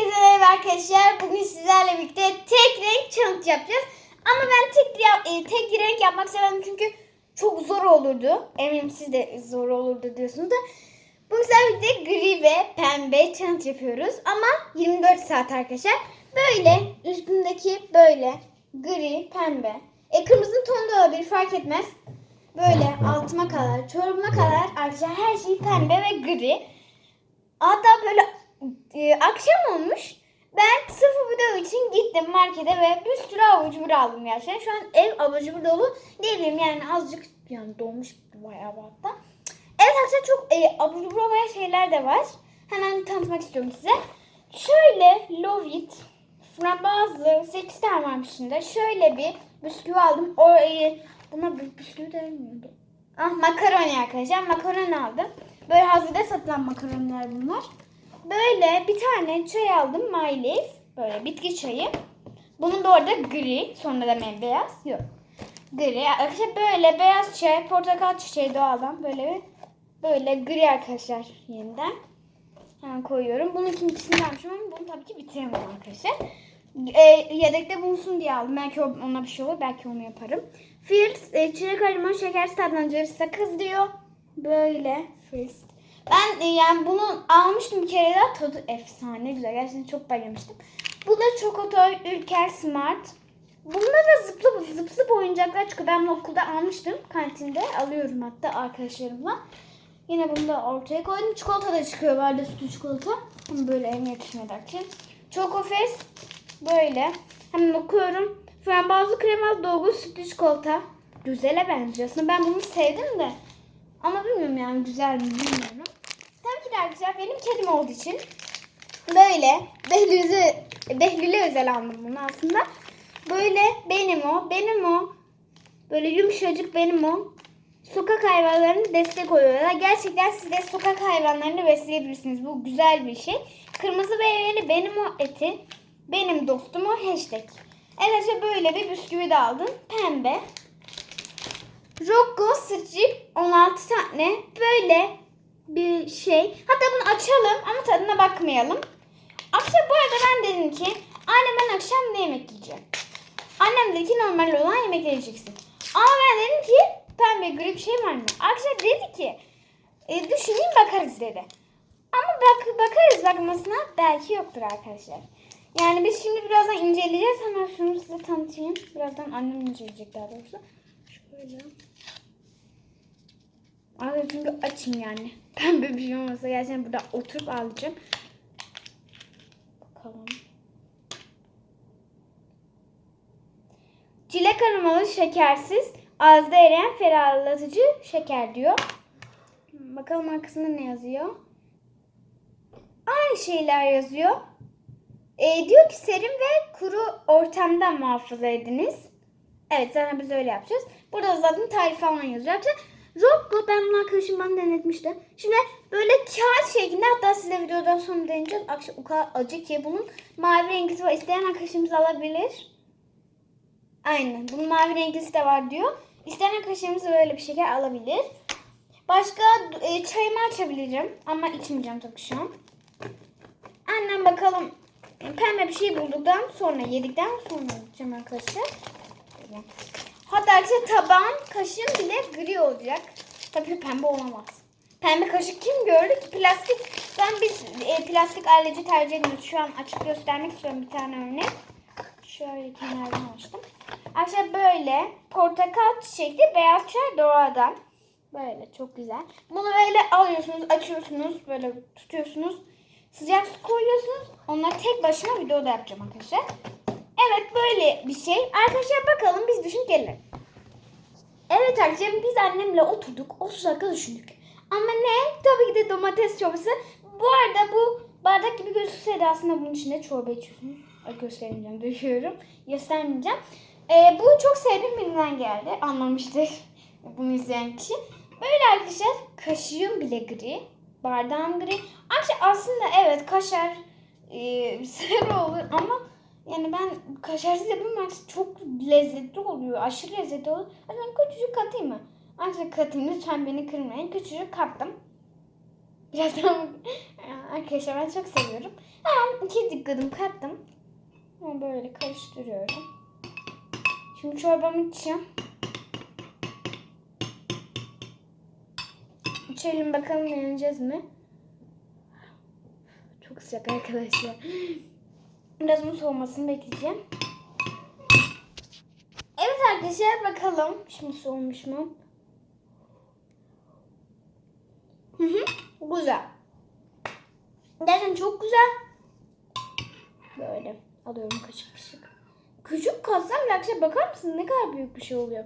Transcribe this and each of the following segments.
Herkese merhaba arkadaşlar. Bugün sizlerle birlikte tek renk challenge yapacağız. Ama ben tek, e, tek renk yapmak istemedim çünkü çok zor olurdu. Eminim siz de zor olurdu diyorsunuz da. Bugün sizlerle birlikte gri ve pembe challenge yapıyoruz. Ama 24 saat arkadaşlar. Böyle üstündeki böyle gri, pembe. E, kırmızı tonu da olabilir fark etmez. Böyle altıma kadar, çorabıma kadar arkadaşlar her şey pembe ve gri. Hatta böyle akşam olmuş. Ben sırf bu için gittim markete ve bir sürü abur cubur aldım gerçekten. Şu an ev abur dolu diyebilirim yani azıcık yani dolmuş bayağı bir hatta. Evet arkadaşlar çok e, abur olmayan şeyler de var. Hemen tanıtmak istiyorum size. Şöyle Lovit, frambuazlı 8 tane varmış içinde. Şöyle bir bisküvi aldım. O, e, buna bisküvi denmiyordu. Ah makaroni arkadaşlar. Makaroni aldım. Böyle hazırda satılan makaroniler bunlar. Böyle bir tane çay aldım. Leaf. Böyle bitki çayı. Bunun da orada gri. Sonra da ben beyaz. Yok. Gri. Arkadaşlar böyle beyaz çay, portakal çiçeği doğadan böyle böyle gri arkadaşlar yeniden. Hemen koyuyorum. Bunun ikincisini almışım ama bunu tabii ki bitiremem arkadaşlar. E, yedekte bulunsun diye aldım. Belki ona bir şey olur. Belki onu yaparım. Fields e, çilek limon şeker tatlandırıcı sakız diyor. Böyle Fields. Ben e, yani bunu almıştım bir kere daha. Tadı efsane güzel. Gerçekten çok bayılmıştım. Bu da Çokotoy Ülker Smart. Bunda da zıplı zıp zıp oyuncaklar çıkıyor. Ben bunu okulda almıştım. Kantinde alıyorum hatta arkadaşlarımla. Yine bunu da ortaya koydum. Çikolata da çıkıyor böyle sütlü çikolata. Ama böyle evime yetişmedi için. Chocofest böyle. Hemen okuyorum. Frambuazlı kremalı dolgu sütlü çikolata. Güzele benziyor. Aslında ben bunu sevdim de. Yani güzel mi bilmiyorum. Tabii ki de arkadaşlar benim kedim olduğu için böyle Behlül'ü Behlül'e özel aldım bunu aslında. Böyle benim o, benim o. Böyle yumuşacık benim o. Sokak hayvanlarını destek oluyorlar. Gerçekten siz de sokak hayvanlarını besleyebilirsiniz. Bu güzel bir şey. Kırmızı meyveli benim o eti. Benim dostum o hashtag. Evet böyle bir bisküvi de aldım. Pembe. Rocco Strip 16 tane böyle bir şey. Hatta bunu açalım ama tadına bakmayalım. Akşam bu arada ben dedim ki anne ben akşam ne yemek yiyeceğim? Annem dedi ki normal olan yemek yiyeceksin. Ama ben dedim ki pembe gri bir şey var mı? Akşam dedi ki e, düşüneyim bakarız dedi. Ama bak bakarız bakmasına belki yoktur arkadaşlar. Yani biz şimdi birazdan inceleyeceğiz. Hemen şunu size tanıtayım. Birazdan annem inceleyecek daha doğrusu. Şöyle. Abi çünkü açım yani. Pembe bir şey olmasa gerçekten burada oturup ağlayacağım. Bakalım. Çilek aromalı şekersiz, ağızda eriyen ferahlatıcı şeker diyor. Bakalım arkasında ne yazıyor? Aynı şeyler yazıyor. E, diyor ki serin ve kuru ortamda muhafaza ediniz. Evet zaten biz öyle yapacağız. Burada zaten tarif falan yazıyor. Arkadaşlar Rocco ben bunu arkadaşım bana denetmişti. Şimdi böyle kağıt şeklinde hatta size videodan sonra deneyeceğiz. Akşam o kadar acı ki bunun mavi rengi var. İsteyen arkadaşımız alabilir. Aynen. Bunun mavi renklisi de var diyor. İsteyen arkadaşlarımız böyle bir şeker alabilir. Başka e, çayımı açabilirim. Ama içmeyeceğim tabii şu an. Annem bakalım pembe bir şey bulduktan sonra yedikten sonra içeceğim arkadaşlar. Böyle. Hatta arkadaşlar tabağın kaşığın bile gri olacak. Tabii pembe olamaz. Pembe kaşık kim gördü ki? Plastik. Ben biz e, plastik aileci tercih ediyoruz. Şu an açık göstermek istiyorum bir tane örnek. Şöyle kenardan açtım. Arkadaşlar böyle portakal çiçekli beyaz çay doğadan. Böyle çok güzel. Bunu böyle alıyorsunuz, açıyorsunuz, böyle tutuyorsunuz. Sıcak su koyuyorsunuz. Onları tek başına videoda yapacağım arkadaşlar. Böyle bir şey. Arkadaşlar bakalım biz düşün gelelim. Evet arkadaşlar biz annemle oturduk. 30 dakika düşündük. Ama ne? Tabii ki de domates çorbası. Bu arada bu bardak gibi gözükse de aslında bunun içinde çorba içiyorsunuz. Ay göstermeyeceğim, döküyorum. Göstermeyeceğim. Ee, bu çok sevdiğim birinden geldi. Anlamıştır bunu izleyen kişi. Böyle arkadaşlar kaşığım bile gri. Bardağım gri. Arkadaşlar aslında evet kaşar e, sarı olur ama yani ben kaşarsız yapayım çok lezzetli oluyor. Aşırı lezzetli oluyor. O yüzden küçücük katayım mı? Arkadaşlar katayım lütfen beni kırmayın. Küçücük kattım. Birazdan arkadaşlar ben çok seviyorum. Hemen iki dikkatimi kattım. Ama böyle karıştırıyorum. Şimdi çorbamı içeceğim. İçelim bakalım yeneceğiz mi? Çok sıcak arkadaşlar. Biraz bunun soğumasını bekleyeceğim. Evet arkadaşlar bakalım. Şimdi soğumuş mu? Hı hı. Güzel. Gerçekten çok güzel. Böyle alıyorum kaşık kaşık. Küçük kalsam bile arkadaşlar bakar mısınız ne kadar büyük bir şey oluyor.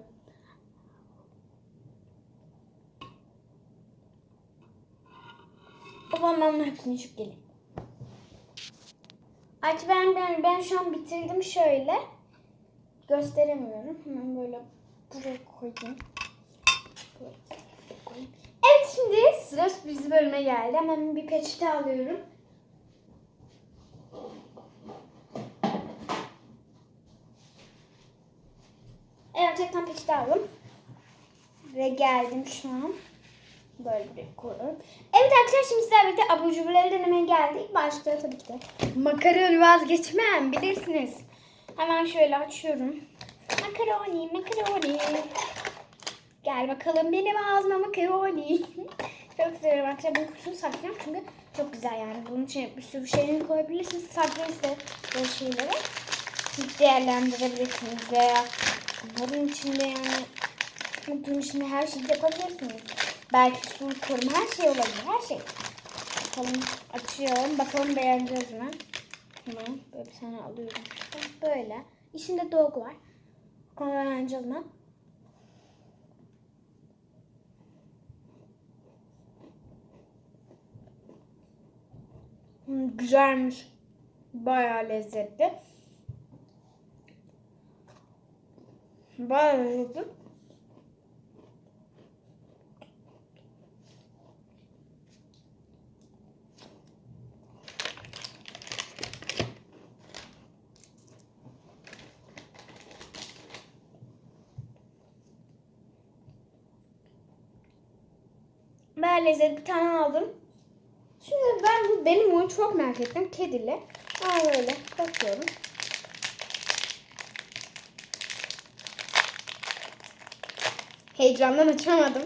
Zaman ben hepsini içip geleyim. Artık ben, ben, ben şu an bitirdim şöyle. Gösteremiyorum. Hemen böyle buraya koyayım. Evet şimdi sıra sürpriz bölüme geldi. Hemen bir peçete alıyorum. Evet tekrar peçete aldım. Ve geldim şu an. Böyle bir koyuyorum. Evet arkadaşlar şimdi sizlerle birlikte abur cuburları denemeye geldik. Başta tabii ki de makaroni vazgeçmem bilirsiniz. Hemen şöyle açıyorum. Makaroni, makaroni. Gel bakalım benim ağzıma makaroni. çok seviyorum arkadaşlar. Bu kutusunu saklayacağım çünkü çok güzel yani. Bunun için bir sürü şeyini koyabilirsiniz. Saklayın size böyle şeyleri. Siz değerlendirebilirsiniz veya bunun içinde yani bunun içinde her şeyi yapabilirsiniz. Belki su koruma her şey olabilir. Her şey. Bakalım açıyorum. Bakalım beğeneceğiz mi? Hemen böyle bir tane alıyorum. Böyle. İçinde dog var. Bakalım beğeneceğiz mi? Hmm, güzelmiş. Bayağı lezzetli. Bayağı lezzetli. Lezzetli bir tane aldım. Şimdi ben bu benim oyunu çok merak ettim. Kedili. Aa böyle bakıyorum. Heyecandan açamadım.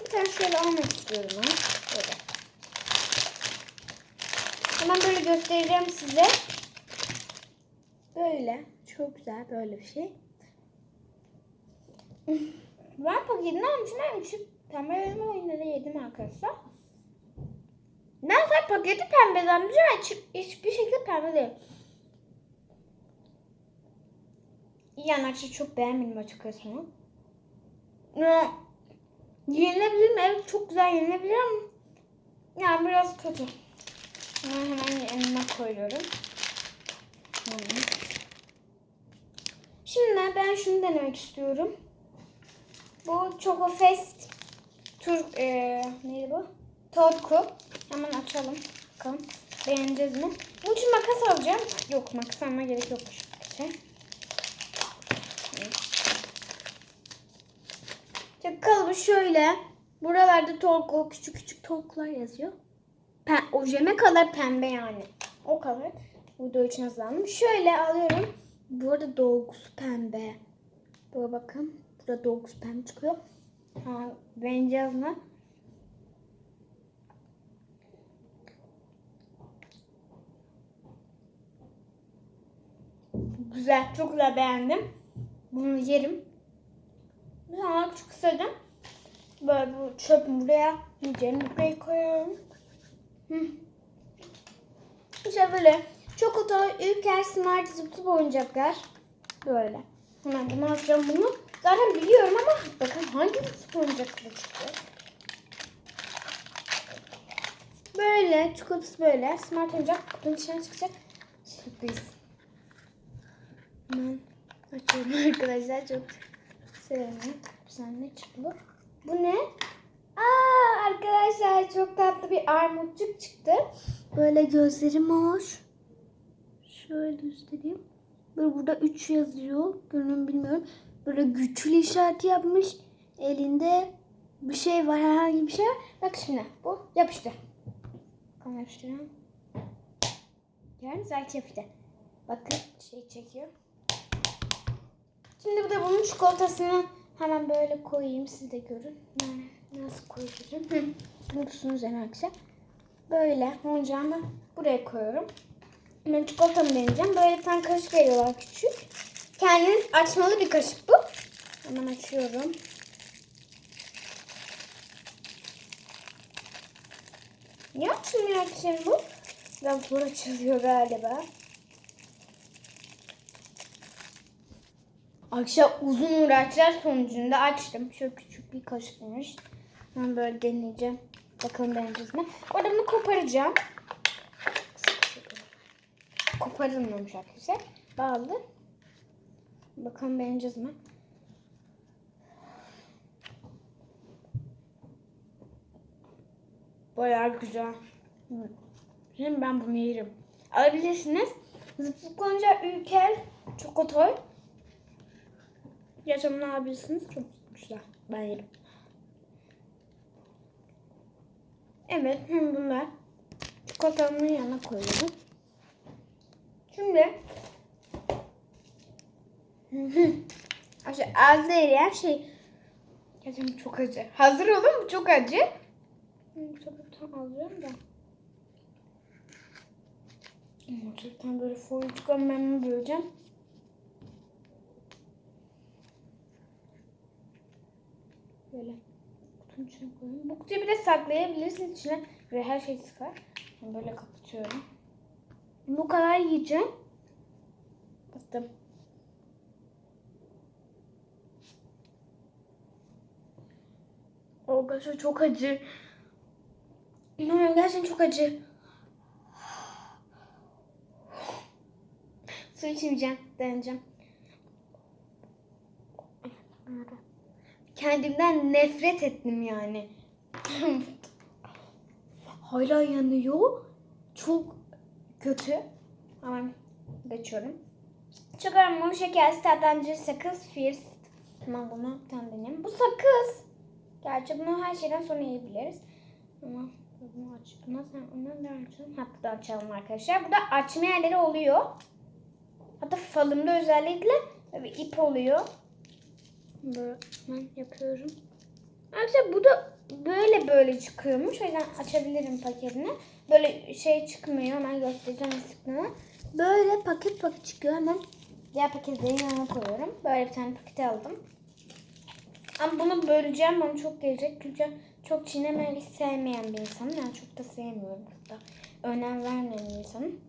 Bir tane şöyle almak istiyorum ben. Böyle. Hemen böyle göstereceğim size. Böyle. Çok güzel böyle bir şey. Ben paketini almışım. Ben şu pembe elma oyunları yedim arkadaşlar. Ben sadece paketi pembe zannediyorum. hiç- Hiçbir şekilde pembe değil. Yani açıkçası çok beğenmedim açıkçası. Ya, yenilebilir mi? Evet çok güzel yenilebilir ama yani biraz kötü. Hemen hemen yanına koyuyorum. Şimdi ben şunu denemek istiyorum. Bu Choco Fest Türk e, neydi bu? Torku. Hemen açalım. Bakalım beğeneceğiz mi? Bunun için makas alacağım. Yok makas alma gerek yokmuş. Şey. İşte kalıbı şöyle. Buralarda torku küçük küçük torklar yazıyor. Pen, ojeme kadar pembe yani. O kadar. Video için hazırlandım. Şöyle alıyorum. Bu arada dolgusu pembe. Böyle bakın. Burada dolgusu pembe çıkıyor. Ha, beğeneceğiz mi? Güzel. Çok güzel beğendim. Bunu yerim. Bir tane küçük ısırdım. Böyle bu çöp buraya. Yiyeceğimi buraya koyuyorum. Hı. İşte böyle Çokoto, Ülker, Smart, Zıp Zıp oyuncaklar. Böyle. Hemen bunu alacağım bunu. Zaten biliyorum ama bakın hangi oyuncakları çıktı. Böyle. Çikolatası böyle. Smart oyuncak kutunun içinden çıkacak. Sürpriz. Hemen açıyorum arkadaşlar. Çok sevindim. Sen ne çıktı bu? Bu ne? Aa arkadaşlar çok tatlı bir armutçuk çıktı. Böyle gözleri mor. Şöyle göstereyim. Böyle burada 3 yazıyor. Görünüm bilmiyorum. Böyle güçlü işareti yapmış. Elinde bir şey var herhangi bir şey. Bak şimdi bu yapıştı. Bakalım yapıştırıyorum. Gördünüz belki yapıştı. Bakın şey çekiyor. Şimdi bu da bunun çikolatasını hemen böyle koyayım siz de görün. Yani nasıl koyacağım? Unutsunuz hemen arkadaşlar. Böyle oyuncağımı buraya koyuyorum. Ben çikolatamı deneyeceğim. Böyle bir tane kaşık veriyorlar küçük. Kendiniz açmalı bir kaşık bu. Hemen açıyorum. Niye açılmıyor arkadaşlar bu? Biraz zor açılıyor galiba. Arkadaşlar uzun uğraşlar sonucunda açtım. Şöyle küçük bir kaşıkmış. Ben böyle deneyeceğim. Bakalım beğeneceğiz mi? Orada bunu koparacağım. Koparılmamış arkadaşlar. Bağlı. Bakalım beğeneceğiz mi? Bayağı güzel. Şimdi ben bunu yerim. Alabilirsiniz. Zıplıklanca ülker çikotoy. Gerçekten bunu alabilirsiniz. Çok güzel. Ben yerim. Evet. Hem bunlar. Çikolatamın yanına koyuyorum. Şimdi ağızda eriyen şey Gerçekten çok acı. Hazır olun bu çok acı. Bu alıyorum da. Gerçekten böyle foil çıkan böleceğim. Böyle kutunun içine koyayım. Bu kutuyu bir de saklayabilirsiniz içine ve her şey sıkar. Böyle kapatıyorum. Bu kadar yiyeceğim. Bastım. Arkadaşlar çok acı. İnanmıyorum gerçekten çok acı. Su içmeyeceğim. Dayanacağım. Kendimden nefret ettim yani. Hala yanıyor. Çok kötü. Hemen geçiyorum. Çıkarım bunu şekersiz tatlandırıcı sakız fierce. Tamam bunu bir tane deneyeyim. Bu sakız. Gerçi bunu her şeyden sonra yiyebiliriz. Ama bunu aç. Buna sen açalım. Hatta açalım arkadaşlar. Burada açma yerleri oluyor. Hatta falımda özellikle bir ip oluyor. Böyle ben yapıyorum. Arkadaşlar bu da böyle böyle çıkıyormuş. O yüzden açabilirim paketini. Böyle şey çıkmıyor. Hemen göstereceğim sıklığını. Böyle paket paket çıkıyor. Hemen diğer paketlerin yanına koyuyorum. Böyle bir tane paket aldım. Ama bunu böleceğim. Bana çok gelecek. Çünkü çok çiğnemeyi sevmeyen bir insanım. Yani çok da sevmiyorum. Da önem vermeyen bir insanım.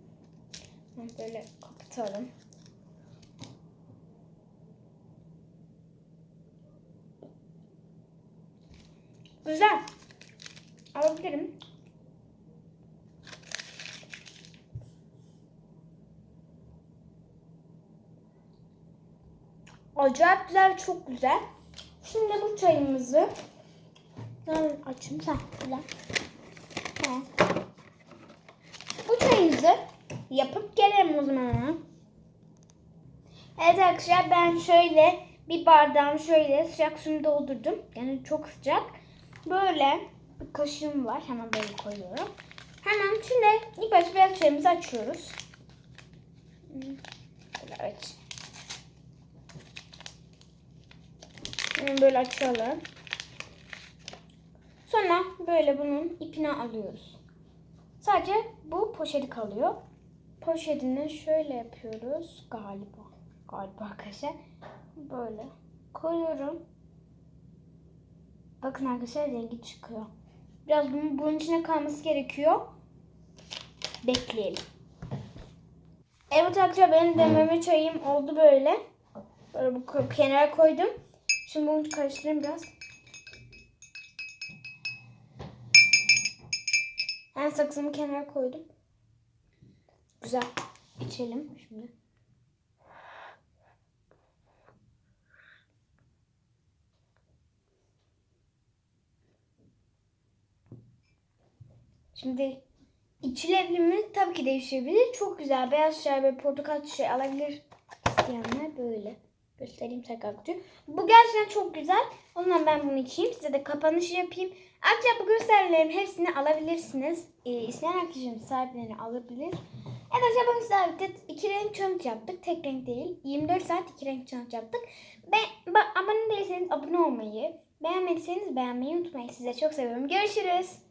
Böyle kapatalım. Güzel. Alabilirim. Acayip güzel, çok güzel. Şimdi bu çayımızı ben güzel. Tamam. Bu çayımızı yapıp gelelim o zaman. Evet arkadaşlar ben şöyle bir bardağım şöyle sıcak suyunu doldurdum. Yani çok sıcak. Böyle bir kaşığım var. Hemen böyle koyuyorum. Hemen şimdi ilk başta beyaz çayımızı açıyoruz. Böyle aç. Hemen böyle açalım. Böyle bunun ipini alıyoruz. Sadece bu poşeti kalıyor. Poşetini şöyle yapıyoruz galiba. Galiba arkadaşlar. Böyle koyuyorum. Bakın arkadaşlar rengi çıkıyor. Biraz bunun, bunun içine kalması gerekiyor. Bekleyelim. Evet arkadaşlar benim demleme çayım oldu böyle. Böyle bu kenara koydum. Şimdi bunu karıştırayım biraz. Ben saksımı kenara koydum. Güzel. İçelim şimdi. Şimdi içilebilir? Tabii ki değişebilir. Çok güzel. Beyaz ve portakal çiçeği alabilir isteyenler böyle. Göstereyim tekrar kutuyu. Bu gerçekten çok güzel. Ondan ben bunu içeyim. Size de kapanışı yapayım. Ayrıca bu gösterilerin hepsini alabilirsiniz. Ee, isteyen arkadaşım sahiplerini alabilir. Evet arkadaşlar bugün sizlerle birlikte iki renk challenge yaptık. Tek renk değil. 24 saat iki renk challenge yaptık. Ben, abone değilseniz abone olmayı, beğenmediyseniz beğenmeyi unutmayın. Size çok seviyorum. Görüşürüz.